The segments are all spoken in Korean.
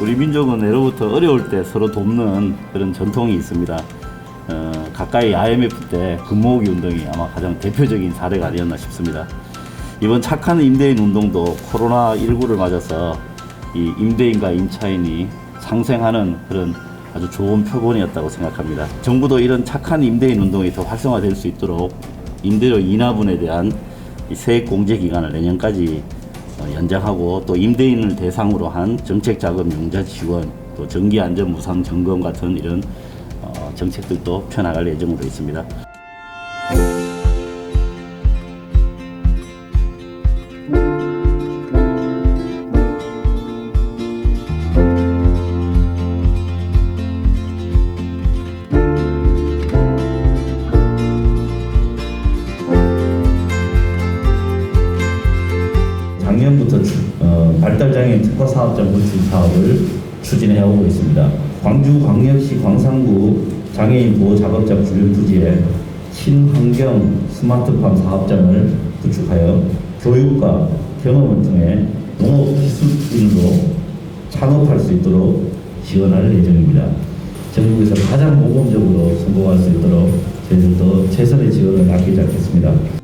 우리 민족은 예로부터 어려울 때 서로 돕는 그런 전통이 있습니다. 어, 가까이 IMF 때 금모으기 운동이 아마 가장 대표적인 사례가 아니었나 싶습니다. 이번 착한 임대인 운동도 코로나19를 맞아서 이 임대인과 임차인이 상생하는 그런 아주 좋은 표본이었다고 생각합니다. 정부도 이런 착한 임대인 운동이 더 활성화될 수 있도록 임대료 인하분에 대한 이 세액 공제 기간을 내년까지 어, 연장하고 또 임대인을 대상으로 한 정책 자금 융자 지원 또 전기 안전 무상 점검 같은 이런 어, 정책들도 펴나갈 예정으로 있습니다. 작년부터 추- 어, 발달장애인 특화 사업장 구축 사업을 추진해 오고 있습니다. 광주광역시 광산구 장애인 보호 작업자 훈련 부지에 친환경 스마트팜 사업장을 구축하여 교육과 경험을 통해 농업 기술인으로 창업할 수 있도록 지원할 예정입니다. 전국에서 가장 모범적으로 성공할 수 있도록 저희들도 최선의 지원을 아끼지 않겠습니다.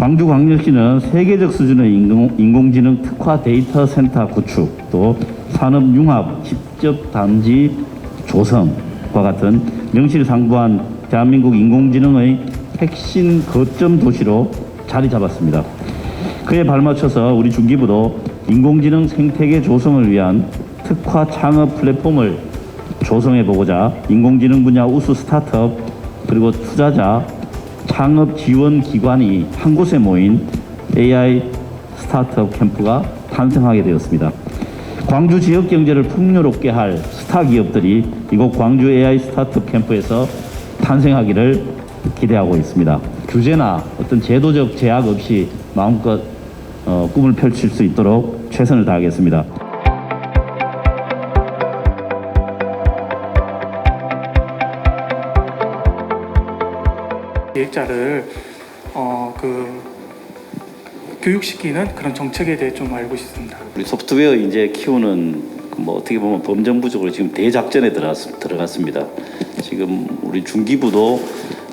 광주광역시는 세계적 수준의 인공, 인공 지능 특화 데이터 센터 구축, 또 산업융합, 직접 단지 조성과 같은 명실상부한 대한민국 인공지능의 핵심 거점 도시로 자리 잡았습니다. 그에 발맞춰서 우리 중기부도 인공지능 생태계 조성을 위한 특화 창업 플랫폼을 조성해 보고자 인공지능 분야 우수 스타트업 그리고 투자자 창업 지원 기관이 한 곳에 모인 AI 스타트업 캠프가 탄생하게 되었습니다. 광주 지역 경제를 풍요롭게 할 스타 기업들이 이곳 광주 AI 스타트업 캠프에서 탄생하기를 기대하고 있습니다. 규제나 어떤 제도적 제약 없이 마음껏 어, 꿈을 펼칠 수 있도록 최선을 다하겠습니다. 기획자를 어, 그 교육시키는 그런 정책에 대해 좀 알고 싶습니다. 우리 소프트웨어 이제 키우는 그뭐 어떻게 보면 범정부적으로 지금 대작전에 들어갔, 들어갔 습니다. 지금 우리 중기부도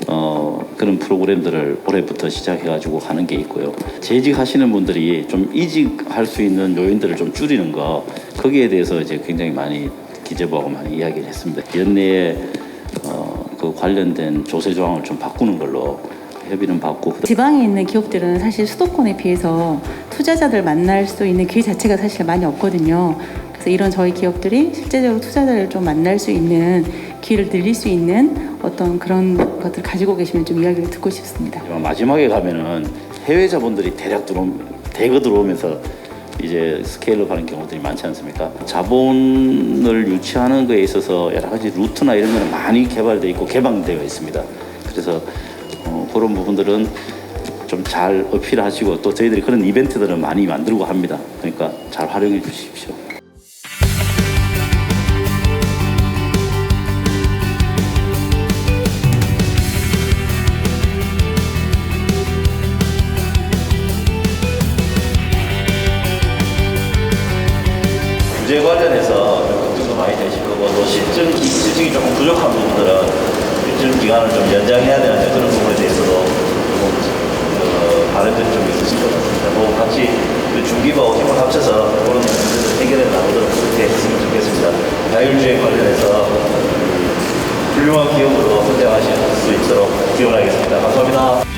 어, 그런 프로그램들을 올해부터 시작해가지고 하는 게 있고요. 재직하시는 분들이 좀 이직할 수 있는 요인들을 좀 줄이는 거 거기에 대해서 이제 굉장히 많이 기재부하고 많이 이야기를 했습니다. 연내에 어, 그 관련된 조세 조항을 좀 바꾸는 걸로 협의는 받고 지방에 있는 기업들은 사실 수도권에 비해서 투자자들 만날 수 있는 기회 자체가 사실 많이 없거든요. 그래서 이런 저희 기업들이 실제적으로 투자자를 좀 만날 수 있는 기회를 늘릴 수 있는 어떤 그런 것들 가지고 계시면 좀 이야기를 듣고 싶습니다. 마지막에 가면은 해외 자본들이 대략 들어 대거 들어오면서 이제 스케일업 하는 경우들이 많지 않습니까? 자본을 유치하는 거에 있어서 여러 가지 루트나 이런 거는 많이 개발되어 있고 개방되어 있습니다. 그래서 어, 그런 부분들은 좀 잘 어필하시고 또 저희들이 그런 이벤트들은 많이 만들고 합니다. 그러니까 잘 활용해 주십시오. 규제 관련해서 좀 걱정도 많이 되시고 또 실증 기- 실증이 조금 부족한 부분들은 일정 기간을 좀 연장해야 되는 그런 부분에 대해서도 어, 바람들이 좀 있으실 것 같습니다. 뭐 같이 그 중기부하고 힘을 합쳐서 그런 문제들 해결해 나가도록 그렇게 했으면 좋겠습니다. 자율주행 관련해서 훌륭한 기업으로 성장하실 수 있도록 기원하겠습니다. 감사합니다.